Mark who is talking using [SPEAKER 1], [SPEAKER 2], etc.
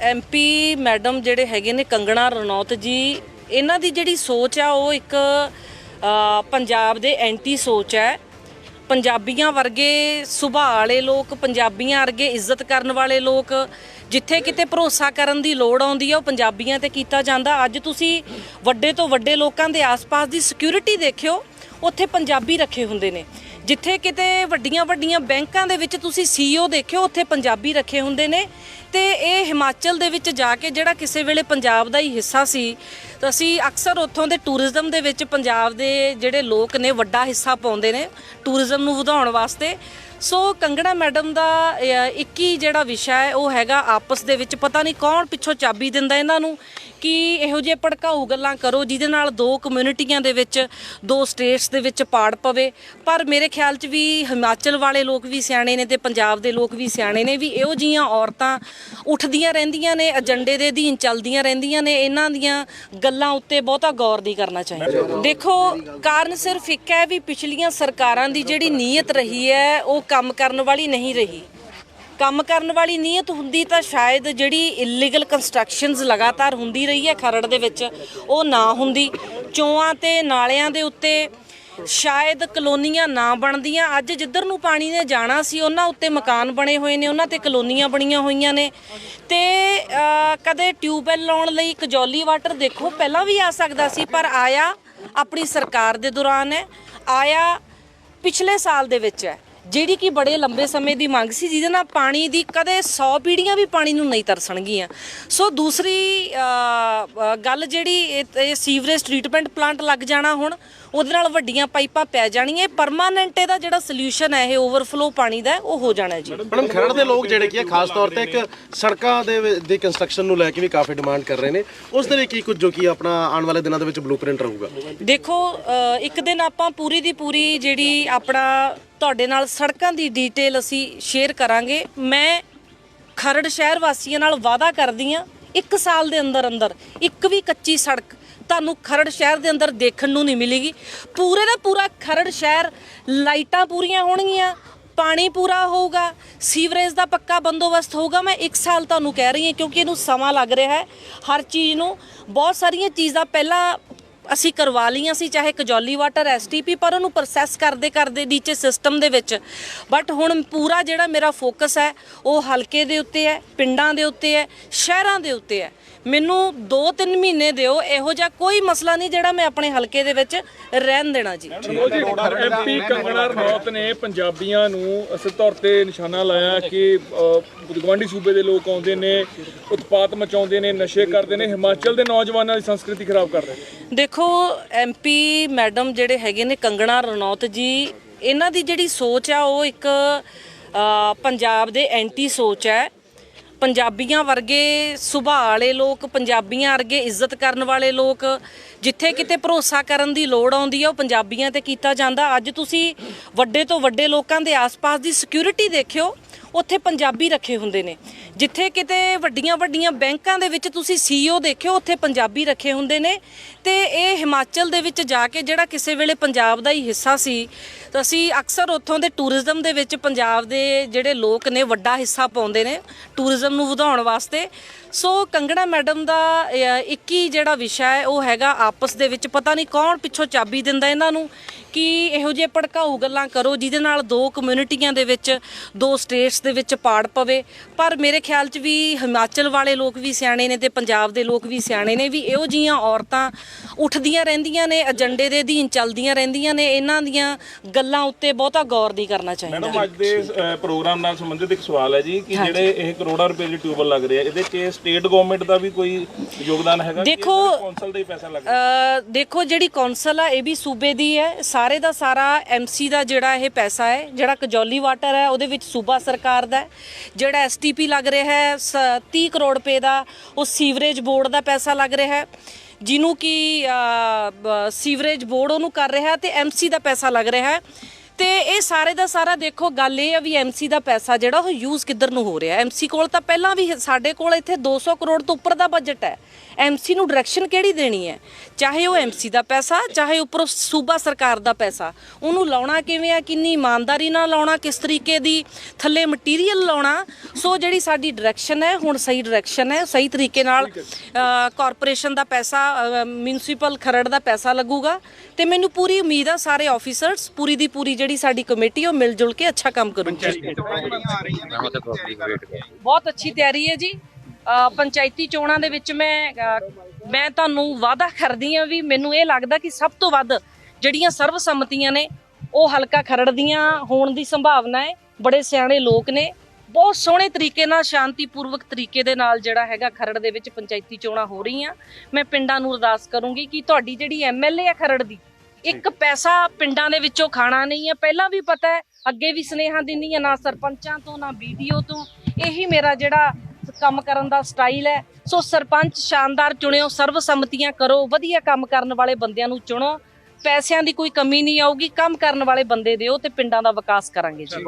[SPEAKER 1] MP madam ਜਿਹੜੇ ਹੈਗੇ ਨੇ ਕੰਗਣਾ ਰਣੌਤ ਜੀ, ਇਹਨਾਂ ਦੀ ਜਿਹੜੀ ਸੋਚ ਆ, ਉਹ ਇੱਕ ਪੰਜਾਬ ਦੇ ਐਂਟੀ ਸੋਚ ਹੈ। ਪੰਜਾਬੀਆਂ ਵਰਗੇ ਸੁਭਾਅ ਵਾਲੇ ਲੋਕ, ਪੰਜਾਬੀਆਂ ਵਰਗੇ ਇੱਜ਼ਤ ਕਰਨ ਵਾਲੇ ਲੋਕ, ਜਿੱਥੇ ਕਿਤੇ ਭਰੋਸਾ ਕਰਨ ਦੀ ਲੋੜ ਆਉਂਦੀ ਹੈ ਉਹ ਪੰਜਾਬੀਆਂ ਤੇ ਕੀਤਾ ਜਾਂਦਾ। ਅੱਜ ਤੁਸੀਂ ਵੱਡੇ ਤੋਂ ਵੱਡੇ ਲੋਕਾਂ ਦੇ ਆਸ-ਪਾਸ ਦੀ ਸਿਕਿਉਰਿਟੀ ਦੇਖਿਓ, ਉੱਥੇ ਪੰਜਾਬੀ ਰੱਖੇ ਹੁੰਦੇ ਨੇ। ਜਿੱਥੇ ਕਿਤੇ ਵੱਡੀਆਂ ਵੱਡੀਆਂ ਬੈਂਕਾਂ ਦੇ ਵਿੱਚ ਤੁਸੀਂ ਸੀਈਓ ਦੇਖਿਓ, ਉੱਥੇ ਪੰਜਾਬੀ ਰੱਖੇ ਹੁੰਦੇ ਨੇ। ਤੇ ਇਹ ਹਿਮਾਚਲ ਦੇ ਵਿੱਚ ਜਾ ਕੇ ਜਿਹੜਾ ਕਿਸੇ ਵੇਲੇ ਪੰਜਾਬ ਦਾ ਹੀ ਹਿੱਸਾ ਸੀ ਅਸੀਂ ਅਕਸਰ ਉੱਥੋਂ ਦੇ ਟੂਰਿਜ਼ਮ ਦੇ ਵਿੱਚ ਪੰਜਾਬ ਦੇ ਜਿਹੜੇ ਲੋਕ ਨੇ, ਵੱਡਾ ਹਿੱਸਾ ਪਾਉਂਦੇ ਨੇ ਟੂਰਿਜ਼ਮ ਨੂੰ ਵਧਾਉਣ ਵਾਸਤੇ। ਸੋ ਕੰਗਣਾ ਮੈਡਮ ਦਾ ਇੱਕ ਹੀ ਜਿਹੜਾ ਵਿਸ਼ਾ ਹੈ, ਉਹ ਹੈਗਾ ਆਪਸ ਦੇ ਵਿੱਚ। ਪਤਾ ਨਹੀਂ ਕੌਣ ਪਿੱਛੋਂ ਚਾਬੀ ਦਿੰਦਾ ਇਹਨਾਂ ਨੂੰ ਕਿ ਇਹੋ ਜਿਹੇ ਭੜਕਾਊ ਗੱਲਾਂ ਕਰੋ, ਜਿਹਦੇ ਨਾਲ ਦੋ ਕਮਿਊਨਿਟੀਆਂ ਦੇ ਵਿੱਚ, ਦੋ ਸਟੇਟਸ ਦੇ ਵਿੱਚ ਪਾੜ ਪਵੇ। ਪਰ ਮੇਰੇ ਖਿਆਲ 'ਚ ਵੀ ਹਿਮਾਚਲ ਵਾਲੇ ਲੋਕ ਵੀ ਸਿਆਣੇ ਨੇ ਤੇ ਪੰਜਾਬ ਦੇ ਲੋਕ ਵੀ ਸਿਆਣੇ ਨੇ ਵੀ ਇਹੋ ਜੀਆਂ ਔਰਤਾਂ ਉੱਠਦੀਆਂ ਰਹਿੰਦੀਆਂ ਨੇ, ਏਜੰਡੇ ਦੇ ਅਧੀਨ ਚੱਲਦੀਆਂ ਰਹਿੰਦੀਆਂ ਨੇ, ਇਹਨਾਂ ਦੀਆਂ ਗੱਲਾਂ ਉੱਤੇ ਬਹੁਤਾ ਗੌਰ ਨਹੀਂ ਕਰਨਾ ਚਾਹੀਦਾ। ਦੇਖੋ, ਕਾਰਨ ਸਿਰਫ ਇੱਕ ਹੈ ਵੀ ਪਿਛਲੀਆਂ ਸਰਕਾਰਾਂ ਦੀ ਜਿਹੜੀ ਨੀਅਤ ਰਹੀ ਹੈ, ਉਹ ਕੰਮ ਕਰਨ ਵਾਲੀ ਨਹੀਂ ਰਹੀ। ਕੰਮ ਕਰਨ ਵਾਲੀ ਨੀਅਤ ਹੁੰਦੀ ਤਾਂ ਸ਼ਾਇਦ ਜਿਹੜੀ ਇਲੀਗਲ ਕੰਸਟਰਕਸ਼ਨਸ ਲਗਾਤਾਰ ਹੁੰਦੀ ਰਹੀ ਹੈ ਖਰੜ ਦੇ ਵਿੱਚ, ਉਹ ਨਾ ਹੁੰਦੀ। ਚੋਆਂ ਤੇ ਨਾਲਿਆਂ ਦੇ ਉੱਤੇ ਸ਼ਾਇਦ ਕਲੋਨੀਆਂ ਨਾ ਬਣਦੀਆਂ। ਅੱਜ ਜਿੱਧਰ ਨੂੰ ਪਾਣੀ ਨੇ ਜਾਣਾ ਸੀ, ਉਹਨਾਂ ਉੱਤੇ ਮਕਾਨ ਬਣੇ ਹੋਏ ਨੇ, ਉਹਨਾਂ ਤੇ ਕਲੋਨੀਆਂ ਬਣੀਆਂ ਹੋਈਆਂ ਨੇ। ਤੇ ਕਦੇ ਟਿਊਬਵੈਲ ਲਾਉਣ ਲਈ ਕਜੌਲੀ ਵਾਟਰ ਦੇਖੋ, ਪਹਿਲਾਂ ਵੀ ਆ ਸਕਦਾ ਸੀ, ਪਰ ਆਇਆ ਆਪਣੀ ਸਰਕਾਰ ਦੇ ਦੌਰਾਨ ਹੈ। ਆਇਆ ਪਿਛਲੇ ਸਾਲ ਦੇ ਵਿੱਚ ਹੈ। ਜਿਹੜੀ ਕਿ ਬੜੇ ਲੰਬੇ ਸਮੇਂ ਦੀ ਮੰਗ ਸੀ ਜਿਹਦੇ ਨਾਲ ਪਾਣੀ ਦੀ ਕਦੇ 100 ਪੀੜੀਆਂ ਵੀ ਪਾਣੀ ਨੂੰ ਨਹੀਂ ਤਰਸਣਗੀਆਂ। ਸੋ ਦੂਸਰੀ ਗੱਲ ਜਿਹੜੀ ਇਹ- ਸੀਵਰੇਜ ਟ੍ਰੀਟਮੈਂਟ ਪਲਾਂਟ ਲੱਗ ਜਾਣਾ ਹੁਣ ਉਹਦੇ ਨਾਲ ਵੱਡੀਆਂ ਪਾਈਪਾਂ ਪੈ ਜਾਣੀਆਂ। ਪਰਮਾਨੈਂਟ ਇਹਦਾ ਜਿਹੜਾ ਸੋਲੂਸ਼ਨ ਹੈ ਇਹ ਓਵਰਫਲੋ ਪਾਣੀ ਦਾ ਉਹ ਹੋ ਜਾਣਾ ਜੀ।
[SPEAKER 2] ਮੈਡਮ ਖਰੜ ਦੇ ਲੋਕ ਜਿਹੜੇ ਕੀ ਆ ਖਾਸ ਤੌਰ ਤੇ ਇੱਕ ਸੜਕਾਂ ਦੇ ਦੀ ਕੰਸਟਰਕਸ਼ਨ ਨੂੰ ਲੈ ਕੇ ਵੀ ਕਾਫੀ ਡਿਮਾਂਡ ਕਰ ਰਹੇ ਨੇ। ਉਸ ਦੇ ਲਈ ਕੀ ਕੁਝ ਜੋ ਕੀ ਆਪਣਾ ਆਉਣ ਵਾਲੇ ਦਿਨਾਂ ਦੇ ਵਿੱਚ ਬਲੂਪ੍ਰਿੰਟ ਰਹੂਗਾ?
[SPEAKER 1] ਦੇਖੋ ਇੱਕ ਦਿਨ ਆਪਾਂ ਪੂਰੀ ਦੀ ਪੂਰੀ ਜਿਹੜੀ ਆਪਣਾ ਤੁਹਾਡੇ ਨਾਲ ਸੜਕਾਂ ਦੀ ਡੀਟੇਲ ਅਸੀਂ ਸ਼ੇਅਰ ਕਰਾਂਗੇ। ਮੈਂ ਖਰੜ ਸ਼ਹਿਰ ਵਾਸੀਆਂ ਨਾਲ ਵਾਅਦਾ ਕਰਦੀ ਆ ਇੱਕ ਸਾਲ ਦੇ ਅੰਦਰ ਅੰਦਰ ਇੱਕ ਵੀ ਕੱਚੀ ਸੜਕ ਤੁਹਾਨੂੰ ਖਰੜ ਸ਼ਹਿਰ ਦੇ ਅੰਦਰ ਦੇਖਣ ਨੂੰ ਨਹੀਂ ਮਿਲੇਗੀ। ਪੂਰੇ ਦਾ ਪੂਰਾ ਖਰੜ ਸ਼ਹਿਰ ਲਾਈਟਾਂ ਪੂਰੀਆਂ ਹੋਣਗੀਆਂ, ਪਾਣੀ ਪੂਰਾ ਹੋਊਗਾ, ਸੀਵਰੇਜ ਦਾ ਪੱਕਾ ਬੰਦੋਬਸਤ ਹੋਊਗਾ। ਮੈਂ 1 ਸਾਲ ਤੁਹਾਨੂੰ ਕਹਿ ਰਹੀ ਹਾਂ ਕਿਉਂਕਿ ਇਹਨੂੰ ਸਮਾਂ ਲੱਗ ਰਿਹਾ ਹੈ। ਹਰ ਚੀਜ਼ ਨੂੰ ਬਹੁਤ ਸਾਰੀਆਂ ਚੀਜ਼ਾਂ ਪਹਿਲਾਂ ਅਸੀਂ ਕਰਵਾ ਲਈਆਂ ਸੀ, ਚਾਹੇ ਕਜੌਲੀ ਵਾਟਰ ਐਸਟੀਪੀ ਪਰ ਉਹਨੂੰ ਪ੍ਰੋਸੈਸ ਕਰਦੇ ਕਰਦੇ ਨੀਚੇ ਸਿਸਟਮ ਦੇ ਵਿੱਚ। ਬਟ ਹੁਣ ਪੂਰਾ ਜਿਹੜਾ ਮੇਰਾ ਫੋਕਸ ਹੈ, ਉਹ ਹਲਕੇ ਦੇ ਉੱਤੇ ਹੈ, ਪਿੰਡਾਂ ਦੇ ਉੱਤੇ ਹੈ, ਸ਼ਹਿਰਾਂ ਦੇ ਉੱਤੇ ਹੈ। ਮੈਨੂੰ 2-3 ਮਹੀਨੇ ਦਿਓ ਇਹੋ ਜਿਹਾ ਕੋਈ ਮਸਲਾ ਨਹੀਂ ਜਿਹੜਾ ਮੈਂ ਆਪਣੇ ਹਲਕੇ ਦੇ ਵਿੱਚ ਰਹਿਣ ਦੇਣਾ ਜੀ।
[SPEAKER 3] ਐਮਪੀ ਕੰਗਣਾ ਰਣੌਤ ਨੇ ਪੰਜਾਬੀਆਂ ਨੂੰ ਅਸਲ ਤੌਰ ਤੇ ਨਿਸ਼ਾਨਾ ਲਾਇਆ ਕਿ ਗਵਾਂਢੀ ਸੂਬੇ ਦੇ ਲੋਕ ਆਉਂਦੇ ਨੇ ਉਤਪਾਤ ਮਚਾਉਂਦੇ ਨੇ ਨਸ਼ੇ ਕਰਦੇ ਨੇ ਹਿਮਾਚਲ ਦੇ ਨੌਜਵਾਨਾਂ ਦੀ ਸੰਸਕ੍ਰਿਤੀ ਖਰਾਬ ਕਰ ਰਹੇ
[SPEAKER 1] ਦੇਖੋ ਐਮਪੀ ਮੈਡਮ ਜਿਹੜੇ ਹੈਗੇ ਨੇ ਕੰਗਣਾ ਰਣੌਤ ਜੀ ਇਹਨਾਂ ਦੀ ਜਿਹੜੀ ਸੋਚ ਆ ਉਹ ਇੱਕ ਪੰਜਾਬ ਦੇ ਐਂਟੀ ਸੋਚ ਹੈ। ਪੰਜਾਬੀਆਂ ਵਰਗੇ ਸੁਭਾਅ ਵਾਲੇ ਲੋਕ, ਪੰਜਾਬੀਆਂ ਵਰਗੇ ਇੱਜ਼ਤ ਕਰਨ ਵਾਲੇ ਲੋਕ, ਜਿੱਥੇ ਕਿਤੇ ਭਰੋਸਾ ਕਰਨ ਦੀ ਲੋੜ ਆਉਂਦੀ ਹੈ ਉਹ ਪੰਜਾਬੀਆਂ ਤੇ ਕੀਤਾ ਜਾਂਦਾ। ਅੱਜ ਤੁਸੀਂ ਵੱਡੇ ਤੋਂ ਵੱਡੇ ਲੋਕਾਂ ਦੇ ਆਸ-ਪਾਸ ਦੀ ਸਿਕਿਉਰਿਟੀ ਦੇਖਿਓ, ਉੱਥੇ ਪੰਜਾਬੀ ਰੱਖੇ ਹੁੰਦੇ ਨੇ। ਜਿੱਥੇ ਕਿਤੇ ਵੱਡੀਆਂ ਵੱਡੀਆਂ ਬੈਂਕਾਂ ਦੇ ਵਿੱਚ ਤੁਸੀਂ ਸੀਈਓ ਦੇਖਿਓ ਉੱਥੇ ਪੰਜਾਬੀ ਰੱਖੇ ਹੁੰਦੇ ਨੇ। ਤੇ ਇਹ ਹਿਮਾਚਲ ਦੇ ਵਿੱਚ ਜਾ ਕੇ ਜਿਹੜਾ ਕਿਸੇ ਵੇਲੇ ਪੰਜਾਬ ਦਾ ਹੀ ਹਿੱਸਾ ਸੀ ਤਾਂ ਅਸੀਂ ਅਕਸਰ ਉੱਥੋਂ ਦੇ ਟੂਰਿਜ਼ਮ ਦੇ ਵਿੱਚ ਪੰਜਾਬ ਦੇ ਜਿਹੜੇ ਲੋਕ ਨੇ ਵੱਡਾ ਹਿੱਸਾ ਪਾਉਂਦੇ ਨੇ ਟੂਰਿਜ਼ਮ ਨੂੰ ਵਧਾਉਣ ਵਾਸਤੇ। ਸੋ ਕੰਗਣਾ ਮੈਡਮ ਦਾ ਅਹ, ਇੱਕ ਹੀ ਜਿਹੜਾ ਵਿਸ਼ਾ ਹੈ ਉਹ ਹੈਗਾ ਆਪਸ ਦੇ ਵਿੱਚ। ਪਤਾ ਨਹੀਂ ਕੌਣ ਪਿੱਛੋਂ ਚਾਬੀ ਦਿੰਦਾ ਇਹਨਾਂ ਨੂੰ ਕਿ ਇਹੋ ਜਿਹੇ ਭੜਕਾਊ ਗੱਲਾਂ ਕਰੋ ਜਿਹਦੇ ਨਾਲ ਦੋ ਕਮਿਊਨਿਟੀਆਂ ਦੇ ਵਿੱਚ ਦੋ ਸਟੇਟਸ ਦੇ ਵਿੱਚ ਪਾੜ ਪਵੇ। ਪਰ ਮੇਰੇ ਖਿਆਲ 'ਚ ਵੀ ਹਿਮਾਚਲ ਵਾਲੇ ਲੋਕ ਵੀ ਸਿਆਣੇ ਨੇ ਤੇ ਪੰਜਾਬ ਦੇ ਲੋਕ ਵੀ ਸਿਆਣੇ ਨੇ ਵੀ ਇਹੋ ਜੀਆਂ ਔਰਤਾਂ ਉੱਠਦੀਆਂ ਰਹਿੰਦੀਆਂ ਨੇ ਏਜੰਡੇ ਦੇ ਅਧੀਨ ਚੱਲਦੀਆਂ ਰਹਿੰਦੀਆਂ ਨੇ ਇਹਨਾਂ ਦੀਆਂ ਗੱਲਾਂ ਉੱਤੇ ਬਹੁਤਾ ਗੌਰ ਨਹੀਂ ਕਰਨਾ ਚਾਹੀਦਾ।
[SPEAKER 4] ਮੈਡਮ ਅੱਜ ਦੇ ਅ, ਪ੍ਰੋਗਰਾਮ ਨਾਲ ਸੰਬੰਧਿਤ ਇੱਕ ਸਵਾਲ ਹੈ ਜੀ ਕਿ ਜਿਹੜੇ ਇਹ ਕਰੋੜਾਂ ਰੁਪਏ ਦੇ ਟਿਊਬਲ ਲੱਗ ਰਹੇ ਆ ਇਹਦੇ 'ਚ ਸਟੇਟ ਗਵਰਨਮੈਂਟ ਦਾ ਵੀ ਕੋਈ ਯੋਗਦਾਨ ਹੈਗਾ ਕਿ
[SPEAKER 1] ਦੇਖੋ,
[SPEAKER 4] ਕੌਂਸਲ ਦਾ ਹੀ ਪੈਸਾ ਲੱਗ
[SPEAKER 1] ਅ, ਦੇਖੋ ਜਿਹੜੀ ਕੌਂਸਲ ਆ ਇਹ ਵੀ ਸੂਬੇ ਦੀ ਹੈ। ਸਾਰੇ ਦਾ ਸਾਰਾ ਐਮਸੀ ਦਾ ਜਿਹੜਾ ਇਹ ਪੈਸਾ ਹੈ ਜਿਹੜਾ ਕਜੌਲੀ ਵਾਟਰ ਹੈ ਉਹਦੇ ਵਿੱਚ ਸੂਬਾ ਸਰਕਾਰ ਦਾ ਹੈ। ਜਿਹੜਾ ਐਸਟੀਪੀ ਲੱਗ ਰਿਹਾ ਹੈ, ਸ- 30 ਕਰੋੜ ਰੁਪਏ ਦਾ ਉਹ ਸੀਵਰੇਜ ਬੋਰਡ ਦਾ ਪੈਸਾ ਲੱਗ ਰਿਹਾ ਹੈ, ਜਿਹਨੂੰ ਕਿ ਸੀਵਰੇਜ ਬੋਰਡ ਉਹਨੂੰ ਕਰ ਰਿਹਾ ਤੇ ਐਮਸੀ ਦਾ ਪੈਸਾ ਲੱਗ ਰਿਹਾ ਹੈ। ਤੇ ਇਹ ਸਾਰੇ ਦਾ ਸਾਰਾ ਦੇਖੋ ਗੱਲ ਇਹ ਆ ਵੀ ਐਮਸੀ ਦਾ ਪੈਸਾ ਜਿਹੜਾ ਉਹ ਯੂਜ਼ ਕਿੱਧਰ ਨੂੰ ਹੋ ਰਿਹਾ? ਐਮਸੀ ਕੋਲ ਤਾਂ ਪਹਿਲਾਂ ਵੀ ਸਾਡੇ ਕੋਲ ਇੱਥੇ 200 ਕਰੋੜ ਤੋਂ ਉੱਪਰ ਦਾ ਬਜਟ ਹੈ। ਐਮਸੀ ਨੂੰ ਡਾਇਰੈਕਸ਼ਨ ਕਿਹੜੀ ਦੇਣੀ ਹੈ? ਚਾਹੇ ਉਹ ਐਮਸੀ ਦਾ ਪੈਸਾ ਚਾਹੇ ਉੱਪਰੋਂ ਸੂਬਾ ਸਰਕਾਰ ਦਾ ਪੈਸਾ। ਉਹਨੂੰ ਲਾਉਣਾ ਕਿਵੇਂ ਆ? ਕਿੰਨੀ ਇਮਾਨਦਾਰੀ ਨਾਲ ਲਾਉਣਾ? ਕਿਸ ਤਰੀਕੇ ਦੀ ਥੱਲੇ ਮਟੀਰੀਅਲ ਲਾਉਣਾ? ਸੋ ਜਿਹੜੀ ਸਾਡੀ ਡਾਇਰੈਕਸ਼ਨ ਹੈ ਹੁਣ ਸਹੀ ਡਾਇਰੈਕਸ਼ਨ ਹੈ ਸਹੀ ਤਰੀਕੇ ਨਾਲ ਕਾਰਪੋਰੇਸ਼ਨ ਦਾ ਪੈਸਾ ਮਿਊਨਿਸਪਲ ਖਰੜ ਦਾ ਪੈਸਾ ਲੱਗੂਗਾ। ਤੇ ਮੈਨੂੰ ਪੂਰੀ ਉਮੀਦ ਆ ਸਾਰੇ ਆਫੀਸਰਸ ਪੂਰੀ ਦੀ ਪੂਰੀ ਜਿਹੜੀ ਸਾਡੀ ਕਮੇਟੀ ਉਹ ਮਿਲ ਜੁਲ ਕੇ ਅੱਛਾ ਕੰਮ ਕਰੂਗੀ। ਬਹੁਤ ਅੱਛੀ ਤਿਆਰੀ ਹੈ ਜੀ। ਪੰਚਾਇਤੀ ਚੋਣਾਂ ਦੇ ਵਿੱਚ ਮੈਂ ਮੈਂ ਤੁਹਾਨੂੰ ਵਾਅਦਾ ਕਰਦੀ ਹਾਂ ਵੀ ਮੈਨੂੰ ਇਹ ਲੱਗਦਾ ਕਿ ਸਭ ਤੋਂ ਵੱਧ ਜਿਹੜੀਆਂ ਸਰਵਸੰਮਤੀਆਂ ਨੇ ਉਹ ਹਲਕਾ ਖਰੜ ਦੀਆਂ ਹੋਣ ਦੀ ਸੰਭਾਵਨਾ ਹੈ। ਬੜੇ ਸਿਆਣੇ ਲੋਕ ਨੇ। ਬਹੁਤ ਸੋਹਣੇ ਤਰੀਕੇ ਨਾਲ ਸ਼ਾਂਤੀਪੂਰਵਕ ਤਰੀਕੇ ਦੇ ਨਾਲ ਜਿਹੜਾ ਹੈਗਾ ਖਰੜ ਦੇ ਵਿੱਚ ਪੰਚਾਇਤੀ ਚੋਣਾਂ ਹੋ ਰਹੀਆਂ। ਮੈਂ ਪਿੰਡਾਂ ਨੂੰ ਅਰਦਾਸ ਕਰੂੰਗੀ ਕਿ ਤੁਹਾਡੀ ਜਿਹੜੀ ਐਮਐਲਏ ਆ ਖਰੜ ਦੀ ਇੱਕ ਪੈਸਾ ਪਿੰਡਾਂ ਦੇ ਵਿੱਚੋਂ ਖਾਣਾ ਨਹੀਂ ਹੈ। ਪਹਿਲਾਂ ਵੀ ਪਤਾ ਹੈ, ਅੱਗੇ ਵੀ ਸੁਨੇਹਾ ਦਿੰਦੀ ਆ ਨਾ ਸਰਪੰਚਾਂ ਤੋਂ, ਨਾ ਵੀਡੀਓ ਤੋਂ। ਇਹੀ ਮੇਰਾ ਜਿਹੜਾ ਕੰਮ ਕਰਨ ਦਾ ਸਟਾਈਲ ਹੈ। ਸੋ ਸਰਪੰਚ ਸ਼ਾਨਦਾਰ ਚੁਣਿਓ ਸਰਵਸੰਮਤੀਆਂ ਕਰੋ, ਵਧੀਆ ਕੰਮ ਕਰਨ ਵਾਲੇ ਬੰਦਿਆਂ ਨੂੰ ਚੁਣੋ। ਪੈਸਿਆਂ ਦੀ ਕੋਈ ਕਮੀ ਨਹੀਂ ਆਊਗੀ, ਕੰਮ ਕਰਨ ਵਾਲੇ ਬੰਦੇ ਦਿਓ ਤੇ ਪਿੰਡਾਂ ਦਾ ਵਿਕਾਸ ਕਰਾਂਗੇ ਜੀ।